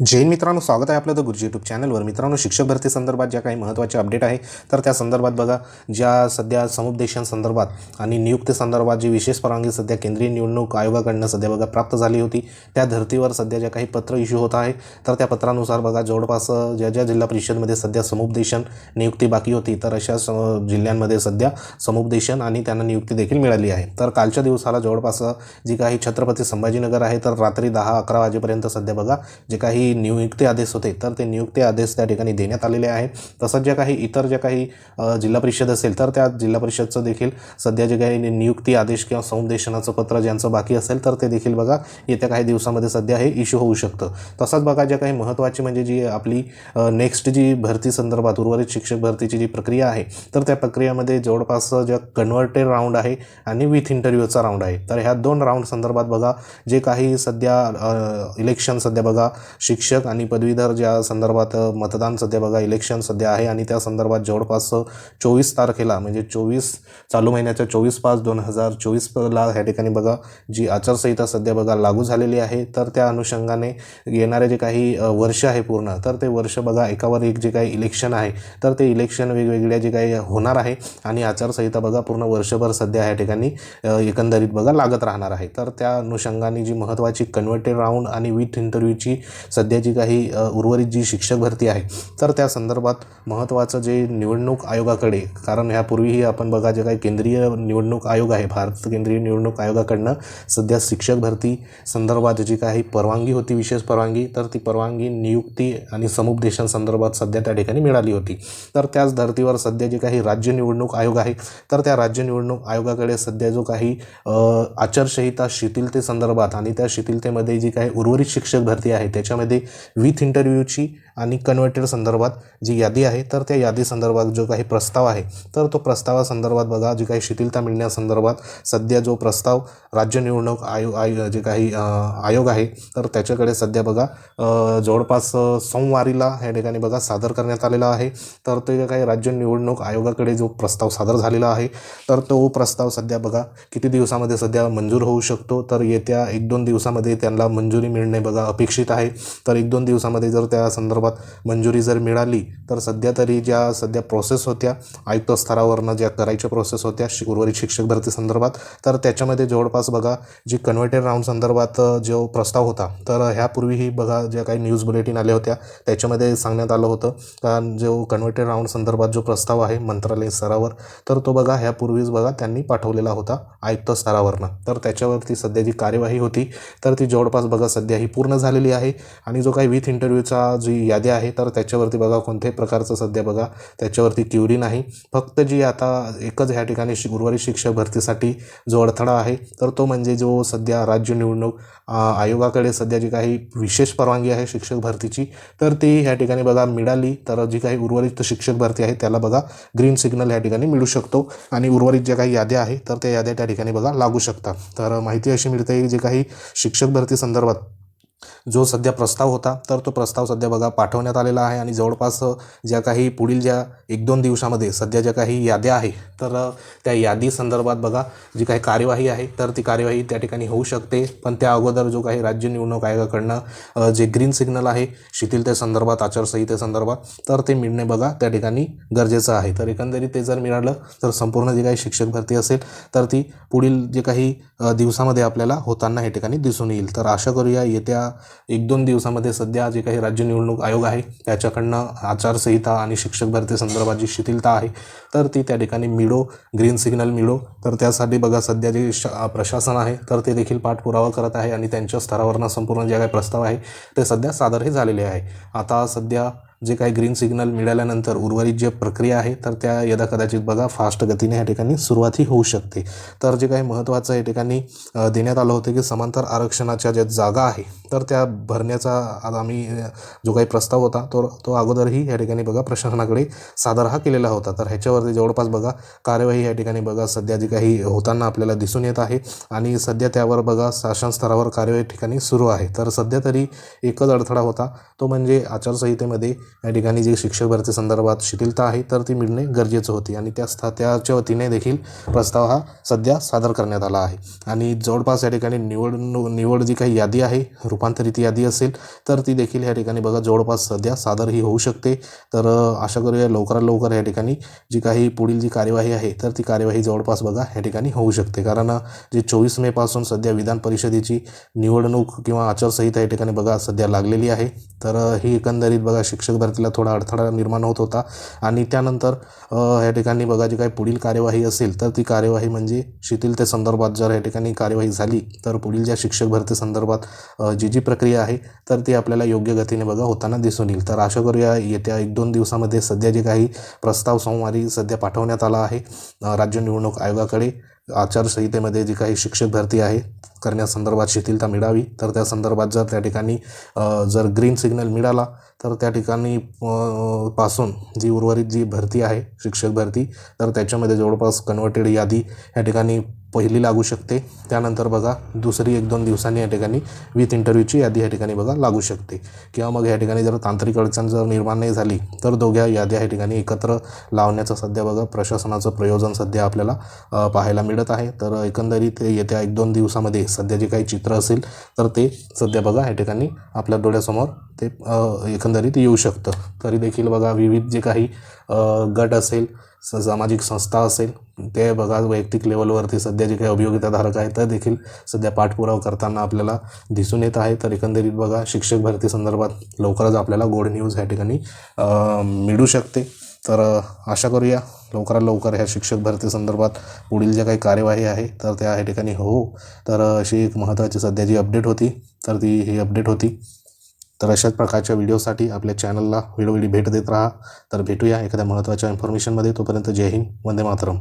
जैन मित्रांनो स्वागत आहे आपलं द गुरुजी यूट्यूब चॅनलवर मित्रांनो शिक्षक भरती संदर्भात ज्या काही महत्त्वाचे अपडेट आहे तर त्या संदर्भात बघा ज्या सध्या समुपदेशन संदर्भात आणि नियुक्ती संदर्भात जी विशेष परवानगी सध्या केंद्रीय निवडणूक आयोगाकडनं सध्या बघा प्राप्त झाली होती त्या धर्तीवर सध्या ज्या काही पत्र इश्यू होत आहे तर त्या पत्रानुसार बघा जवळपास ज्या ज्या जिल्हा परिषदमध्ये सध्या समुपदेशन नियुक्ती बाकी होती तर अशा स जिल्ह्यांमध्ये सध्या समुपदेशन आणि त्यांना नियुक्ती देखील मिळाली आहे. तर कालच्या दिवसाला जवळपास जी काही छत्रपती संभाजीनगर आहे तर रात्री दहा अकरा वाजेपर्यंत सध्या बघा जे काही नियुक्ती आदेश होते तर ते नियुक्ती आदेश त्या ठिकाणी देण्यात आलेले आहेत. तसंच ज्या काही इतर ज्या काही जिल्हा परिषद असेल तर त्या जिल्हा परिषदचं देखील सध्या जे काही नियुक्ती आदेश किंवा संदेशनाचं पत्र ज्यांचं बाकी असेल तर ते देखील बघा येत्या काही दिवसामध्ये सध्या हे इश्यू होऊ शकतं. तसंच बघा ज्या काही महत्त्वाची म्हणजे जी आपली नेक्स्ट जी भरती संदर्भात उर्वरित शिक्षक भरतीची जी प्रक्रिया आहे तर त्या प्रक्रियामध्ये जवळपास ज्या कन्व्हर्टेड राऊंड आहे आणि विथ इंटरव्ह्यूचा राऊंड आहे. तर ह्या दोन राऊंड संदर्भात बघा जे काही सध्या इलेक्शन सध्या बघा शिक्षक आणि पदवीधर ज्या संदर्भात मतदान सध्या बघा इलेक्शन सध्या आहे आणि त्या संदर्भात जवळपास चोवीस तारखेला म्हणजे चोवीस चालू महिन्याच्या चोवीस पाच दोन हजार चोवीसला ह्या ठिकाणी बघा जी आचारसंहिता सध्या बघा लागू झालेली आहे. तर त्या अनुषंगाने येणारे जे काही वर्ष आहे पूर्ण तर ते वर्ष बघा एकावर एक जे काही इलेक्शन आहे तर ते इलेक्शन वेगवेगळ्या जे काही होणार आहे आणि आचारसंहिता बघा पूर्ण वर्षभर सध्या ह्या ठिकाणी एकंदरीत बघा लागत राहणार आहे. तर त्या अनुषंगाने जी महत्त्वाची कन्व्हर्टेड राऊंड आणि विथ इंटरव्ह्यूची सध्या जी काही उर्वरित जी शिक्षक भरती आहे तर त्या संदर्भात महत्त्वाचं जे निवडणूक आयोगाकडे कारण ह्यापूर्वीही आपण बघा जे काही केंद्रीय निवडणूक आयोग आहे भारत केंद्रीय निवडणूक आयोगाकडनं सध्या शिक्षक भरती संदर्भात जी काही परवानगी होती विशेष परवानगी तर ती परवानगी नियुक्ती आणि समुपदेशन संदर्भात सध्या त्या ठिकाणी मिळाली होती. तर त्याच धर्तीवर सध्या जे काही राज्य निवडणूक आयोग आहे तर त्या राज्य निवडणूक आयोगाकडे सध्या जो काही आचारसंहिता शिथिलते संदर्भात आणि त्या शिथिलतेमध्ये जी काही उर्वरित शिक्षक भरती आहे त्याच्यामध्ये विथ इंटरव्ह्यूची आणि कन्व्हर्टेड संदर्भात जी यादी आहे तर त्या यादी संदर्भात जो काही प्रस्ताव आहे तर तो प्रस्तावासंदर्भात बघा जी काही शिथिलता मिळण्यासंदर्भात सध्या जो प्रस्ताव राज्य निवडणूक आयोग आय जे काही आयोग आहे तर त्याच्याकडे सध्या बघा जवळपास सोमवारीला ह्या ठिकाणी बघा सादर करण्यात आलेला आहे. तर ते काही राज्य निवडणूक आयोगाकडे जो प्रस्ताव सादर झालेला आहे तर तो प्रस्ताव सध्या बघा किती दिवसामध्ये सध्या मंजूर होऊ शकतो तर येत्या एक दोन दिवसामध्ये त्यांना मंजुरी मिळणे बघा अपेक्षित आहे. तर एक दोन दिवसामध्ये जर त्या संदर्भात मंजुरी जर मिळाली तर सध्या तरी ज्या सध्या प्रोसेस होत्या आयुक्त स्तरावरनं ज्या करायच्या प्रोसेस होत्या शि उर्वरित शिक्षक भरती संदर्भात तर त्याच्यामध्ये जवळपास बघा जी कन्व्हर्टेड राऊंड संदर्भात जो प्रस्ताव होता तर ह्यापूर्वीही बघा ज्या काही न्यूज बुलेटिन आल्या होत्या त्याच्यामध्ये सांगण्यात आलं होतं. का जो कन्व्हर्टेड राऊंड संदर्भात जो प्रस्ताव आहे मंत्रालय स्तरावर तर तो बघा ह्यापूर्वीच बघा त्यांनी पाठवलेला होता आयुक्त स्तरावरनं. तर त्याच्यावरती सध्या जी कार्यवाही होती तर ती जवळपास बघा सध्या ही पूर्ण झालेली आहे. आणि जो काही विथ इंटरव्ह्यूचा जी यादी आहे तर त्याच्यावरती बघा कोणत्याही प्रकारचं सध्या बघा त्याच्यावरती क्युरी नाही. फक्त जी आता एकच ह्या ठिकाणी शि उर्वरित शिक्षक भरतीसाठी जो अडथळा आहे तर तो म्हणजे जो सध्या राज्य निवडणूक आयोगाकडे सध्या जी काही विशेष परवानगी आहे शिक्षक भरतीची तर ती ह्या ठिकाणी बघा मिळाली तर जी काही उर्वरित शिक्षक भरती आहे त्याला बघा ग्रीन सिग्नल ह्या ठिकाणी मिळू शकतो. आणि उर्वरित ज्या काही याद्या आहे तर त्या याद्या त्या ठिकाणी बघा लागू शकतात. तर माहिती अशी मिळते की जे काही शिक्षक भरती संदर्भात जो सध्या प्रस्ताव होता तर तो प्रस्ताव सध्या बघा पाठवण्यात आलेला आहे. आणि जवळपास ज्या काही पुढील ज्या एक दोन दिवसामध्ये सध्या ज्या काही याद्या आहे तर त्या यादी संदर्भात बघा जी काही कार्यवाही आहे तर ती कार्यवाही त्या ठिकाणी होऊ शकते. पण त्या अगोदर जो काही राज्य निवडणूक आयोगाकडनं जे ग्रीन सिग्नल आहे शिथिलतेसंदर्भात आचारसंहितेसंदर्भात तर ते मिळणे बघा त्या ठिकाणी गरजेचं आहे. तर एकंदरीत ते जर मिळालं तर संपूर्ण जी काही शिक्षक भरती असेल तर ती पुढील जे काही दिवसामध्ये आपल्याला होताना हे ठिकाणी दिसून येईल. तर आशा करूया येत्या एक दोन दिवसामध्ये सध्या जे काही राज्य निवडणूक आयोग आहे त्याच्याकडनं आचारसंहिता आणि शिक्षक भरती संदर्भात जी शिथिलता आहे तर ती त्या ठिकाणी मिळो ग्रीन सिग्नल मिळो. तर त्यासाठी बघा सध्या जे श प्रशासन आहे तर ते देखील पाठपुरावा करत आहे आणि त्यांच्या स्तरावरनं संपूर्ण जे काही प्रस्ताव आहे ते सध्या सादरही झालेले आहे. आता सध्या जे काही ग्रीन सिग्नल मिळाल्यानंतर उर्वरित जे प्रक्रिया आहे तर त्या यदा कदाचित बघा फास्ट गतीने या ठिकाणी सुरुवातही होऊ शकते. तर जे काही महत्त्वाचं या ठिकाणी देण्यात आलं होतं की समांतर आरक्षणाच्या ज्या जागा आहे तर त्या भरण्याचा आम्ही जो काही प्रस्ताव होता तो तो अगोदरही या ठिकाणी बघा प्रशासनाकडे सादर हा केलेला होता. तर ह्याच्यावरती जवळपास बघा कार्यवाही या ठिकाणी बघा सध्या जी काही होताना आपल्याला दिसून येत आहे आणि सध्या त्यावर बघा शासन स्तरावर कार्यवाही ठिकाणी सुरू आहे. तर सध्या तरी एकच अडथळा होता तो म्हणजे आचारसंहितेमध्ये या ठिकाणी जी शिक्षक भरती संदर्भात शिथिलता आहे तर ती मिळणे गरजेचं होती. आणि त्या स्था त्याच्या वतीने देखील प्रस्ताव हा सध्या सादर करण्यात आला आहे. आणि जवळपास या ठिकाणी निवडणूक निवड जी काही यादी आहे रूपांतरित यादी असेल तर ती देखील या ठिकाणी बघा जवळपास सध्या सादर ही होऊ शकते. तर अशा आशा करूया लवकरात लवकर या ठिकाणी जी काही पुढील जी कार्यवाही आहे तर ती कार्यवाही जवळपास बघा या ठिकाणी होऊ शकते. कारण जे चोवीस मेपासून सध्या विधान परिषदेची निवडणूक किंवा आचारसंहिता या ठिकाणी बघा सध्या लागलेली आहे. तर ही एकंदरीत बघा शिक्षक भरतीला थोडा अडथळा निर्माण होत होता. आणि त्यानंतर या ठिकाणी बघा जी काही पुढील कार्यवाही असेल तर ती कार्यवाही म्हणजे शिथिलतेसंदर्भात जर या ठिकाणी कार्यवाही झाली तर पुढील ज्या शिक्षक भरती संदर्भात जी जी प्रक्रिया आहे तर ती आपल्याला योग्य गतीने बघा होताना दिसून येईल. तर आशा करूया येत्या एक दोन दिवसामध्ये सध्या जे काही प्रस्ताव सोमवारी सध्या पाठवण्यात आला आहे राज्य निवडणूक आयोगाकडे आचारसंहितेमध्ये जी काही शिक्षक भरती आहे करण्यासंदर्भात शिथिलता मिळावी तर त्या संदर्भात जर त्या ठिकाणी जर ग्रीन सिग्नल मिळाला तर त्या ठिकाणी पासून जी उर्वरित जी भरती आहे शिक्षक भरती तर त्याच्यामध्ये जवळपास कन्वर्टेड यादी या ठिकाणी पहिली लागू शकते. त्यानंतर बघा दुसरी एक दोन दिवसांनी या ठिकाणी विथ इंटरव्ह्यूची यादी या ठिकाणी बघा लागू शकते. किंवा मग या ठिकाणी जर तांत्रिक अडचण जर निर्माण नाही झाली तर दोघ्या याद्या या ठिकाणी एकत्र लावण्याचं सध्या बघा प्रशासनाचं प्रयोजन सध्या आपल्याला पाहायला मिळत आहे. तर एकंदरीत येत्या एक दोन दिवसामध्ये सध्या जे काही चित्र असेल तर ते सध्या बघा या ठिकाणी आपल्या डोळ्यासमोर ते एकंदरीत येऊ शकतं. तरी देखील बघा विविध जे काही गट असेल स सामाजिक संस्था असेल ते बघा वैयक्तिक लेवलवरती सध्या जे काही अभियोगिताधारक आहेत तर देखील सध्या पाठपुरावा करताना आपल्याला दिसून येत आहे. तर एकंदरीत बघा शिक्षक भरती संदर्भात लवकरच आपल्याला गोड न्यूज ह्या ठिकाणी मिळू शकते. तर आशा करूया लवकरात लवकर ह्या शिक्षक भरती संदर्भात पुढील ज्या काही कार्यवाही आहे तर त्या ह्या ठिकाणी हो तर अशी एक महत्त्वाची सध्या जी अपडेट होती तर ती ही अपडेट होती. तर अशाच प्रकारच्या व्हिडिओसाठी आपल्या चॅनलला वेळोवेळी भेट देत राहा. तर भेटूया एखाद्या महत्त्वाच्या इन्फॉर्मेशनमध्ये तोपर्यंत जय हिंद. वंदे मातरम.